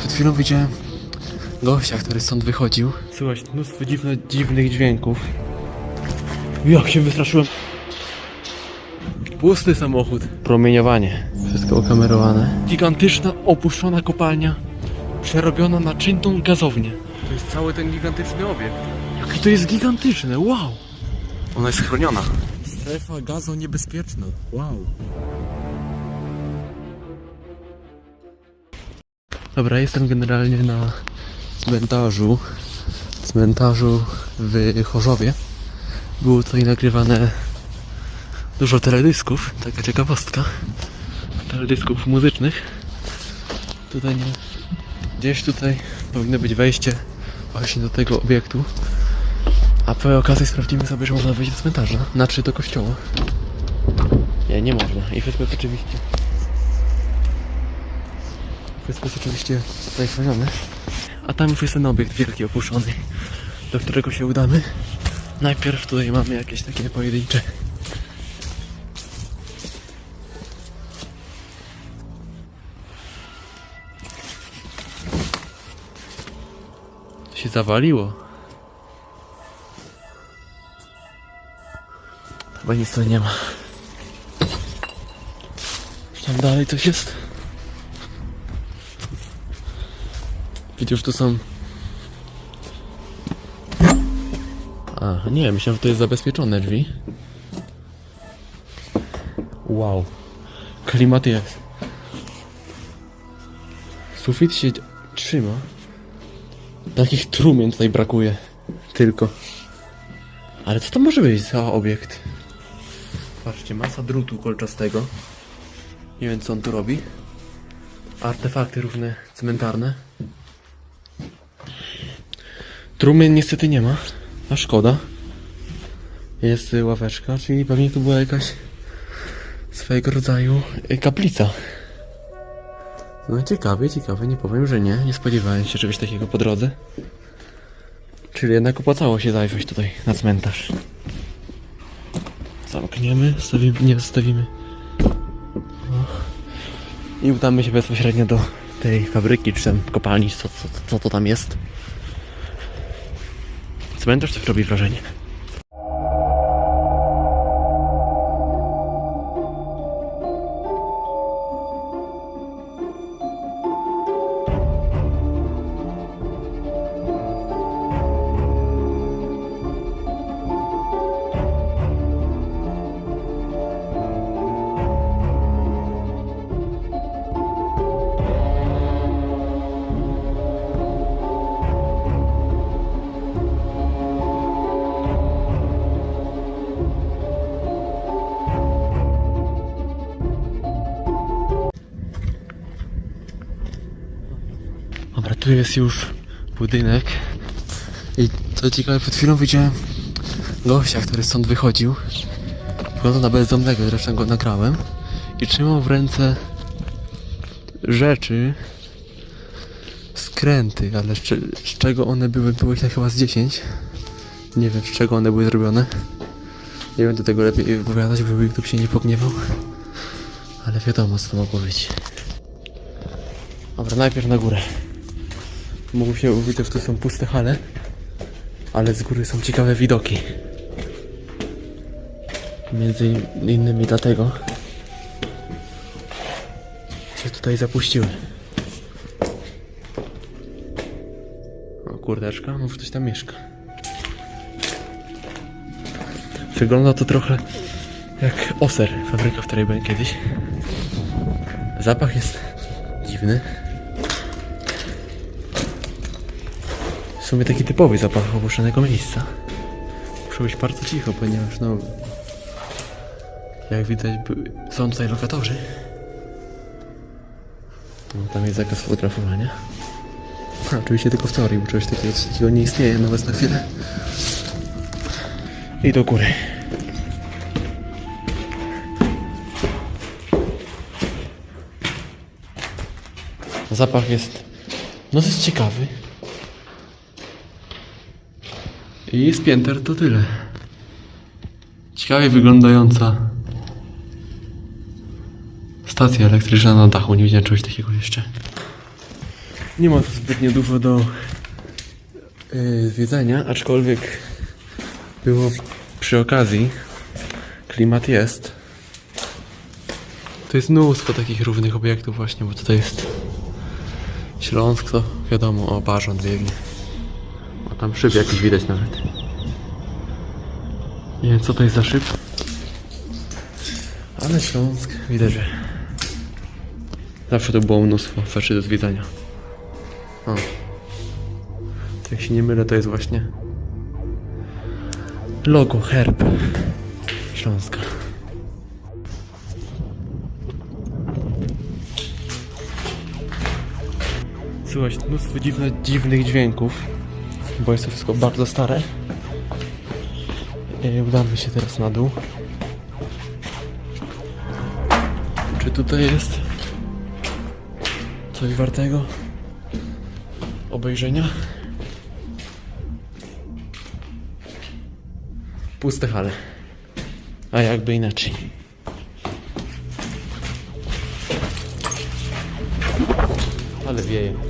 Przed chwilą widziałem gościa, który stąd wychodził. Słychać mnóstwo dziwne, dziwnych dźwięków. Jak się wystraszyłem. Pusty samochód. Promieniowanie. Wszystko okamerowane. Gigantyczna, opuszczona kopalnia. Przerobiona na czynną gazownię. To jest cały ten gigantyczny obiekt. Jaki to jest gigantyczne, wow! Ona jest chroniona. Strefa gazo niebezpieczna, wow. Dobra, jestem generalnie na cmentarzu. Cmentarzu w Chorzowie. Było tutaj nagrywane dużo teledysków, taka ciekawostka. Teledysków muzycznych. Tutaj nie. Gdzieś tutaj powinno być wejście właśnie do tego obiektu. A po okazji sprawdzimy sobie, że można wejść do cmentarza. Znaczy do kościoła. Nie, nie można. I wszystko jest oczywiście. Wszystko jest oczywiście tutaj chronione. A tam już jest ten obiekt wielki opuszczony, do którego się udamy. Najpierw tutaj mamy jakieś takie pojedyncze. Się zawaliło. Chyba nic tu nie ma. Tam dalej coś jest? Przecież tu są... A, nie, myślałem, że to jest zabezpieczone drzwi. Wow. Klimat jest. Sufit się trzyma. Takich trumien tutaj brakuje. Tylko. Ale co to może być za obiekt? Patrzcie, masa drutu kolczastego. Nie wiem co on tu robi. Artefakty różne cmentarne. Trumien niestety nie ma. A szkoda. Jest y, ławeczka, czyli pewnie tu była jakaś swojego rodzaju y, kaplica. No ciekawe, ciekawe, nie powiem, że nie. Nie spodziewałem się czegoś takiego po drodze. Czyli jednak opłacało się zajrzeć tutaj na cmentarz. Zamkniemy, stawimy, nie zostawimy. I udamy się bezpośrednio do tej fabryki, czy tam kopalni, co, co, co to tam jest. Cmentarz też robi wrażenie. Dobra, tu jest już budynek. I co ciekawe, przed chwilą widziałem gościa, który stąd wychodził. Wygląda na bezdomnego, zresztą go nagrałem. I trzymał w ręce rzeczy, skręty, ale z, z czego one były, było ich na chyba z 10. Nie wiem, z czego one były zrobione. Nie do tego lepiej wypowiadać, by YouTube się nie pogniewał. Ale wiadomo, co to mogło być. Dobra, najpierw na górę. Mógł się mówić, że to są puste hale, ale z góry są ciekawe widoki. Między in- innymi dlatego się tutaj zapuściły. O kurdeczka, może ktoś tam mieszka. Wygląda to trochę jak Oser, fabryka, w której byłem kiedyś. Zapach jest dziwny. Sumie taki typowy zapach opuszczonego miejsca. Muszę być bardzo cicho, ponieważ no... Jak widać są tutaj lokatorzy. No, tam jest zakaz fotografowania. A, oczywiście tylko w teorii, bo czegoś takiego, takiego nie istnieje nawet na chwilę. I do góry. Zapach jest no dosyć ciekawy. I z pięter to tyle. Ciekawie wyglądająca stacja elektryczna na dachu. Nie widziałem czegoś takiego jeszcze. Nie ma tu zbytnio dużo do yy, zwiedzania, aczkolwiek było przy okazji. Klimat jest. To jest mnóstwo takich różnych obiektów właśnie, bo tutaj jest Śląsk, to wiadomo, o Barząd biegnie. Tam szyb jakiś widać nawet. Nie wiem co to jest za szyb. Ale Śląsk widać, że zawsze to było mnóstwo rzeczy do zwiedzania. O. Jak się nie mylę, to jest właśnie logo, herb Śląska. Słychać mnóstwo dziwne, dziwnych dźwięków, bo jest to wszystko bardzo stare. I udamy się teraz na dół. Czy tutaj jest coś wartego obejrzenia? Puste hale. A jakby inaczej. Ale wieje.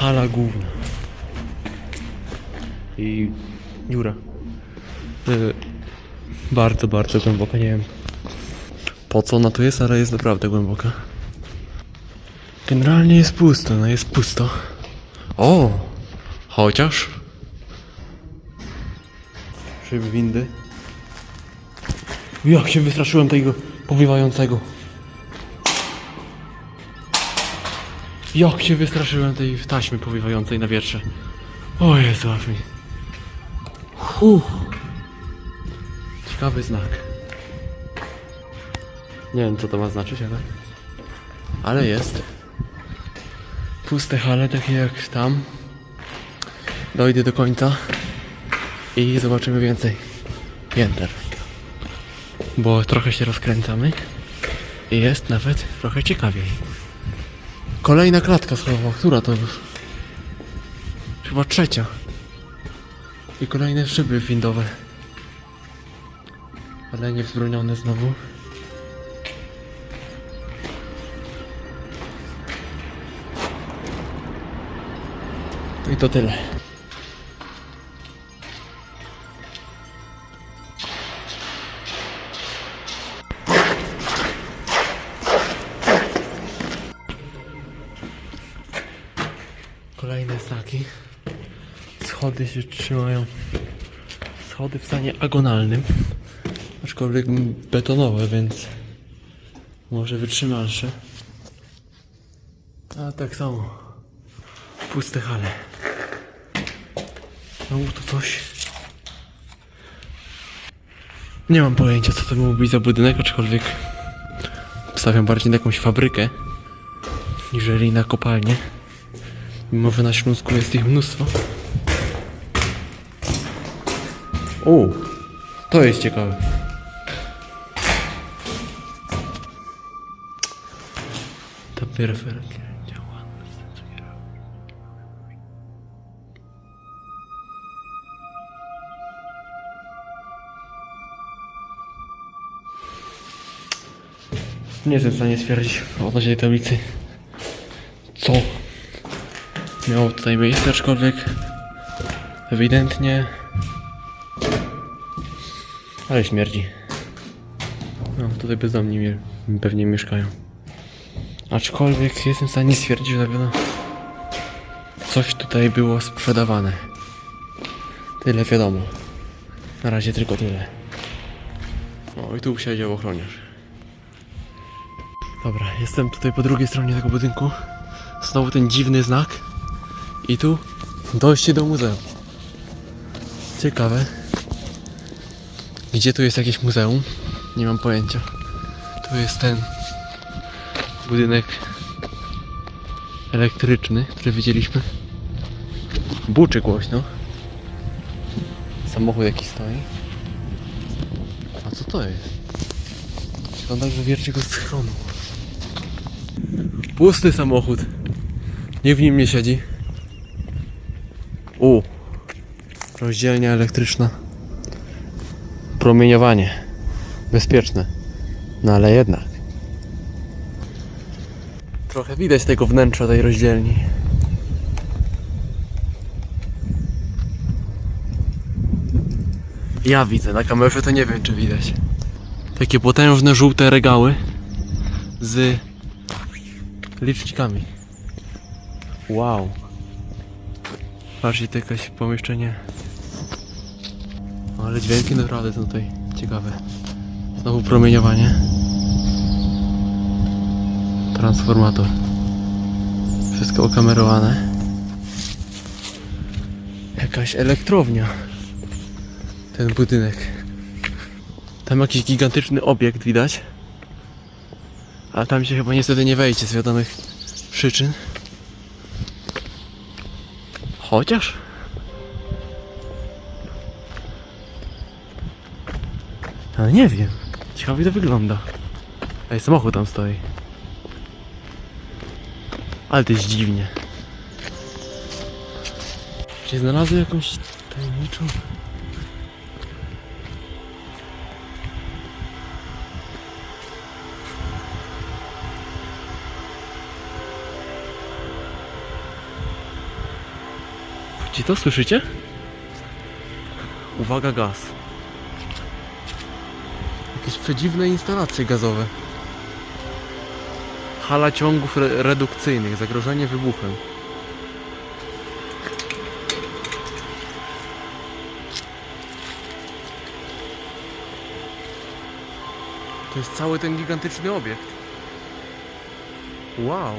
Hala główna. I dziura. Y, bardzo, bardzo głęboka, nie wiem po co ona tu jest, ale jest naprawdę głęboka. Generalnie jest pusto, no jest pusto. O! Chociaż. Szyby windy. Jak się wystraszyłem tego powiewającego. Jak się wystraszyłem tej taśmy powiewającej na wietrze. O Jezu, mi. Huh. Ciekawy znak. Nie wiem co to ma znaczyć, ale... Ale jest. Puste hale, takie jak tam. Dojdę do końca i zobaczymy więcej pięter. Bo trochę się rozkręcamy i jest nawet trochę ciekawiej. Kolejna klatka schodowa, która to już? Chyba trzecia. I kolejne szyby windowe. Ale nie wzbronione znowu. I to tyle. Schody się trzymają. Schody w stanie agonalnym. Aczkolwiek betonowe, więc może wytrzymalsze. A tak samo. Puste hale. Znowu tu coś. Nie mam pojęcia co to być za budynek, aczkolwiek stawiam bardziej na jakąś fabrykę niżeli na kopalnię. Mimo, że na Śląsku jest ich mnóstwo. O, to jest ciekawe. Ta peryferia działa. Nie jestem w stanie stwierdzić odnośnie tej tablicy, co miało tutaj miejsce, aczkolwiek ewidentnie ale śmierdzi. No, tutaj bezdomni mie- pewnie mieszkają. Aczkolwiek jestem w stanie stwierdzić, że na pewno coś tutaj było sprzedawane. Tyle wiadomo. Na razie tylko tyle. O, i tu siedział ochroniarz. Dobra, jestem tutaj po drugiej stronie tego budynku. Znowu ten dziwny znak. I tu dojście do muzeum. Ciekawe. Gdzie tu jest jakieś muzeum? Nie mam pojęcia. Tu jest ten budynek elektryczny, który widzieliśmy. Buczy głośno. Samochód jakiś stoi. A co to jest? Wygląda jak wywiercie go z schronu. Pusty samochód. Nie w nim nie siedzi. U. Rozdzielnia elektryczna. Promieniowanie. Bezpieczne. No ale jednak. Trochę widać tego wnętrza tej rozdzielni. Ja widzę, na kamerze to nie wiem czy widać. Takie potężne żółte regały z licznikami. Wow. Patrzcie, to jakieś pomieszczenie. Ale dźwięki naprawdę są tutaj ciekawe. Znowu promieniowanie. Transformator. Wszystko okamerowane. Jakaś elektrownia. Ten budynek. Tam jakiś gigantyczny obiekt widać. A tam się chyba niestety nie wejdzie z wiadomych przyczyn. Chociaż. Ale nie wiem. Ciekawie to wygląda. Ej, samochód tam stoi. Ale to jest dziwnie. Czy znalazłem jakąś tajemniczą... Czy to słyszycie? Uwaga, gaz. Przedziwne instalacje gazowe. Hala ciągów re redukcyjnych, zagrożenie wybuchem. To jest cały ten gigantyczny obiekt. Wow.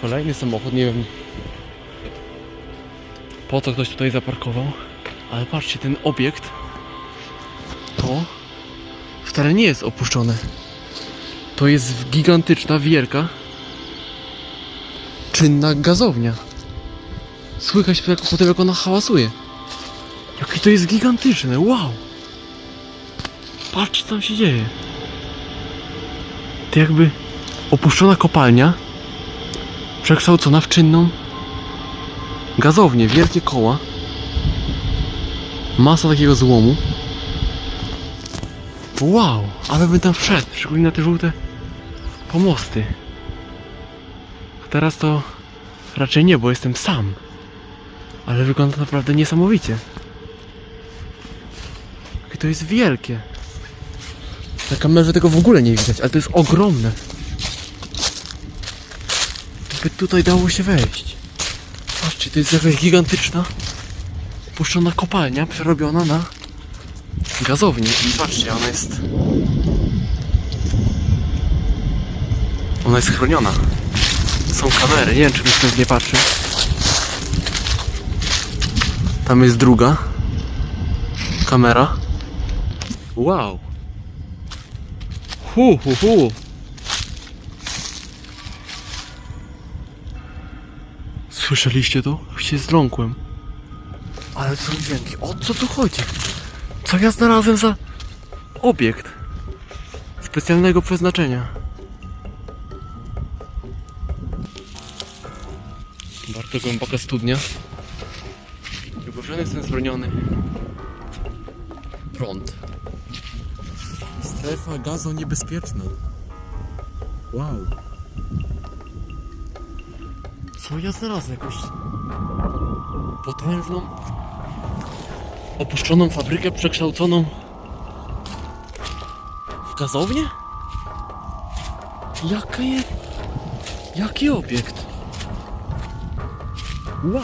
Kolejny samochód, nie wiem po co ktoś tutaj zaparkował. Ale patrzcie, ten obiekt to wcale nie jest opuszczone. To jest gigantyczna, wielka, czynna gazownia. Słychać jak, potem jak ona hałasuje. Jakie to jest gigantyczne, wow! Patrz co tam się dzieje. To jakby opuszczona kopalnia przekształcona w czynną gazownię, wielkie koła. Masa takiego złomu. Wow, ale bym tam wszedł, szczególnie na te żółte pomosty. Teraz to raczej nie, bo jestem sam. Ale wygląda naprawdę niesamowicie. Jakie to jest wielkie. Na kamerze tego w ogóle nie widać, ale to jest ogromne. By tutaj dało się wejść. Patrzcie, to jest jakaś gigantyczna puszczona kopalnia przerobiona na gazownię. I patrzcie, ona jest... Ona jest chroniona. Są kamery, nie wiem czy ktoś nie patrzy. Tam jest druga kamera. Wow. Hu, hu, hu. Słyszeliście to? Się zdrąkłem. Ale co dźwięki? O co tu chodzi? Co ja znalazłem za obiekt specjalnego przeznaczenia? Bardzo głęboka studnia. Wyburzony jestem zbroniony. Prąd. Strefa gazo niebezpieczna. Wow. Co ja znalazłem? Jakąś potężną, opuszczoną fabrykę przekształconą w gazownię? Jaka je... Jaki obiekt? Wow!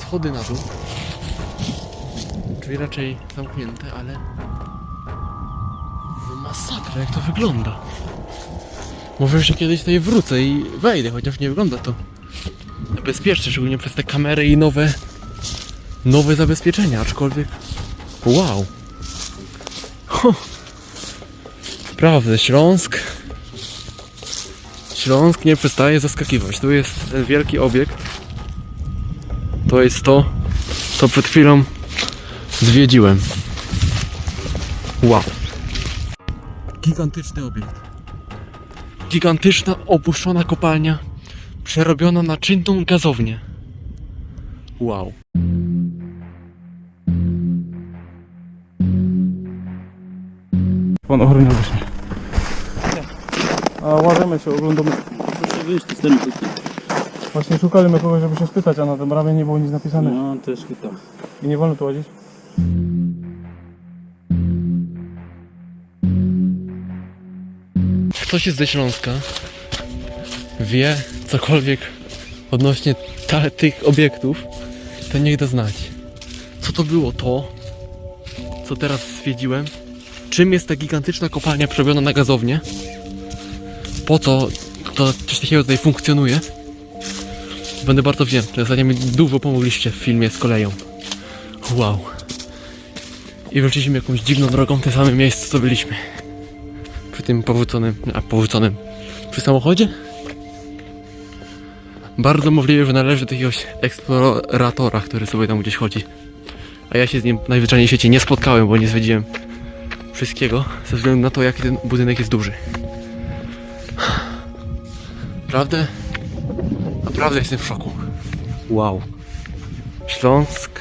Schody na dół. Czyli raczej zamknięte, ale... No masakra, jak to wygląda. Może jeszcze kiedyś tutaj wrócę i wejdę, chociaż nie wygląda to bezpieczne, szczególnie przez te kamery i nowe nowe zabezpieczenia, aczkolwiek wow. Ho. Prawda, Śląsk Śląsk nie przestaje zaskakiwać. Tu jest ten wielki obiekt. To jest to, co przed chwilą zwiedziłem. Wow. Gigantyczny obiekt gigantyczna, opuszczona kopalnia, przerobiona na czynną gazownię. Wow. Pan ochroniarz właśnie. A łażemy się, oglądamy. Proszę wyjść z tym tutaj. Właśnie szukaliśmy kogoś, żeby się spytać, a na tym ramię nie było nic napisane. No też chyba. I nie wolno tu łazić? Ktoś jest ze Śląska, wie cokolwiek odnośnie ta, tych obiektów, to niech da znać. Co to było to, co teraz stwierdziłem? Czym jest ta gigantyczna kopalnia przerobiona na gazownię? Po co to coś takiego tutaj funkcjonuje? Będę bardzo wdzięczny. Ostatnio mi dużo pomogliście w filmie z koleją. Wow. I wróciliśmy jakąś dziwną drogą w tym samym miejscu, co byliśmy przy tym powróconym, a powróconym, przy samochodzie? Bardzo możliwe, że należy do jakiegoś eksploratora, który sobie tam gdzieś chodzi. A ja się z nim najzwyczajniej w świecie nie spotkałem, bo nie zwiedziłem wszystkiego, ze względu na to, jaki ten budynek jest duży. Naprawdę? Naprawdę jestem w szoku. Wow. Śląsk